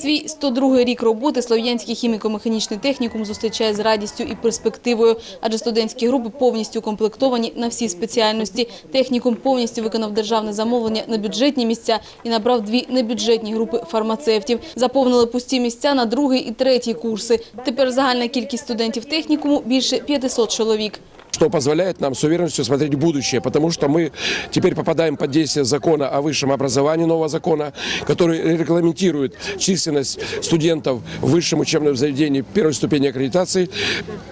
Свій 102-й рік роботи Слов'янський хіміко-механічний технікум зустрічає з радістю і перспективою, адже студентські групи повністю укомплектовані на всі спеціальності. Технікум повністю виконав державне замовлення на бюджетні місця і набрав дві небюджетні групи фармацевтів. Заповнили пусті місця на другий і третій курси. Тепер загальна кількість студентів технікуму більше 500 чоловік. Что позволяет нам с уверенностью смотреть в будущее, потому что мы теперь попадаем под действие закона о высшем образовании, нового закона, который регламентирует численность студентов в высшем учебном заведении первой ступени аккредитации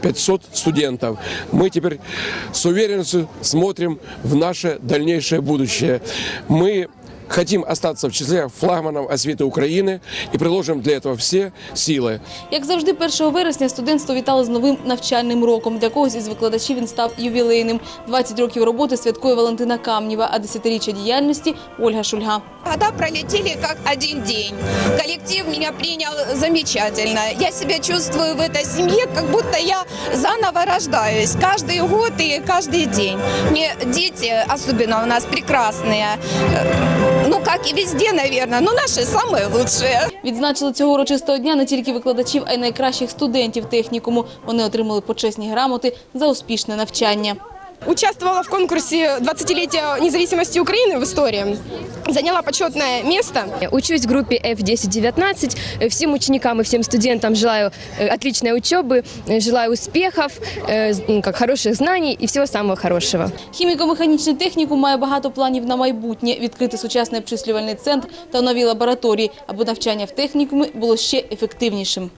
500 студентов. Мы теперь с уверенностью смотрим в наше дальнейшее будущее. Мы хотим остаться в числе флагманов освіти України и приложим для этого все силы. Як завжди, 1 вересня студентство вітали з новим навчальним роком. Для когось із викладачів він став ювілейним. 20 років роботи святкує Валентина Камнєва, а десятиріччя діяльності – Ольга Шульга. Года пролетели как один день. Коллектив меня принял замечательно. Я себя чувствую в этой семье, как будто я заново рождаюсь. Каждый год и каждый день. Мне дети, особенно у нас прекрасные. Ну, як і везде, наверное, ну наші самые. Відзначили цього урочистого дня не тільки викладачів, а й найкращих студентів технікуму. Вони отримали почесні грамоти за успішне навчання. Участвовала в конкурсе 20-летия независимости Украины в истории. Заняла почетное место. Учусь в группе F1019. Э, Всем ученикам и всем студентам желаю э, отличной учебы, э, желаю успехов, э, з- м, как хороших знаний и всего самого хорошего. Хіміко-механічний технікум має багато планів на майбутнє – відкрити сучасний обчислювальний центр та нові лабораторії, аби навчання в технікумі було ще ефективнішим.